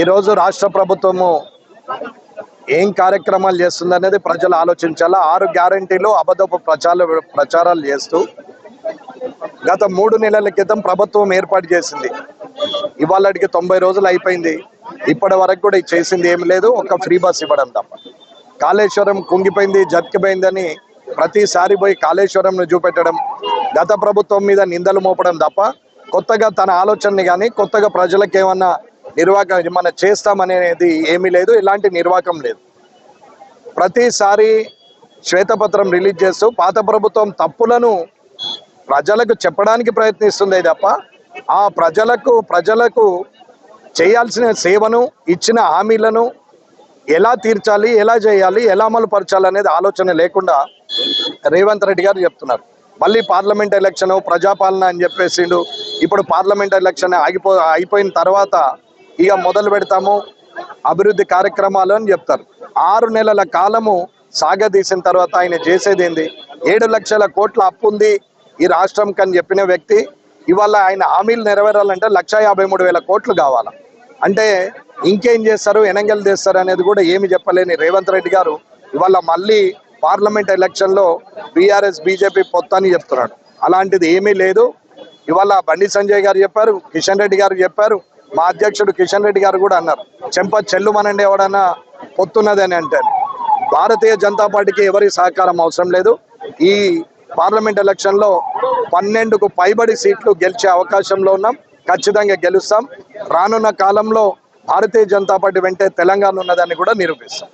ఈరోజు రాష్ట్ర ప్రభుత్వము ఏం కార్యక్రమాలు చేస్తుంది అనేది ప్రజలు ఆలోచించాలా? ఆరు గ్యారంటీలు అబద్ధపు ప్రచార ప్రచారాలు చేస్తూ గత మూడు నెలల క్రితం ప్రభుత్వం ఏర్పాటు చేసింది. ఇవాళకి తొంభై రోజులు అయిపోయింది. ఇప్పటి వరకు కూడా చేసింది ఏం లేదు. ఒక ఫ్రీ బస్ ఇవ్వడం తప్ప. కాళేశ్వరం కుంగిపోయింది జతికిపోయిందని ప్రతిసారి పోయి కాళేశ్వరంను చూపెట్టడం గత ప్రభుత్వం మీద నిందలు మోపడం తప్ప కొత్తగా తన ఆలోచనని కానీ కొత్తగా ప్రజలకు ఏమన్నా నిర్వాహకం మనం చేస్తామనేది ఏమీ లేదు ఇలాంటి నిర్వాహకం లేదు. ప్రతిసారి శ్వేతపత్రం రిలీజ్ చేస్తూ పాత ప్రభుత్వం తప్పులను ప్రజలకు చెప్పడానికి ప్రయత్నిస్తుంది తప్ప ఆ ప్రజలకు ప్రజలకు చేయాల్సిన సేవను ఇచ్చిన హామీలను ఎలా తీర్చాలి ఎలా చేయాలి ఎలా అమలు పరచాలి అనేది ఆలోచన లేకుండా రేవంత్ రెడ్డి గారు చెప్తున్నారు. మళ్ళీ పార్లమెంట్ ఎలక్షన్ ప్రజాపాలన అని చెప్పేసిండు. ఇప్పుడు పార్లమెంట్ ఎలక్షన్ ఆగిపో అయిపోయిన తర్వాత ఇక మొదలు పెడతాము. అభివృద్ధి కార్యక్రమాలు అని చెప్తారు. ఆరు నెలల కాలము సాగదీసిన తర్వాత ఆయన చేసేది ఏంది? ఏడు లక్షల కోట్ల అప్పు ఉంది ఈ రాష్ట్రం కని చెప్పిన వ్యక్తి. ఇవాళ ఆయన హామీలు నెరవేరాలంటే లక్ష యాభై మూడు వేల కోట్లు కావాలి? అంటే ఇంకేం చేస్తారు? ఎనంగల్ చేస్తారు అనేది కూడా ఏమి చెప్పలేని రేవంత్ రెడ్డి గారు ఇవాళ మళ్ళీ పార్లమెంట్ ఎలక్షన్లో బీఆర్ఎస్ బీజేపీ పొత్తని చెప్తున్నాడు. అలాంటిది ఏమీ లేదు. ఇవాళ బండి సంజయ్ గారు చెప్పారు కిషన్ రెడ్డి గారు చెప్పారు. మా అధ్యక్షుడు కిషన్ రెడ్డి గారు కూడా అన్నారు చెంప చెల్లుమనండి ఎవడన్నా అని అంటే భారతీయ జనతా పార్టీకి ఎవరి సహకారం అవసరం లేదు. ఈ పార్లమెంట్ ఎలక్షన్లో పన్నెండుకు పైబడి సీట్లు గెలిచే అవకాశంలో ఉన్నాం. ఖచ్చితంగా గెలుస్తాం. రానున్న కాలంలో భారతీయ జనతా పార్టీ వెంటే తెలంగాణ ఉన్నదని కూడా నిరూపిస్తాం.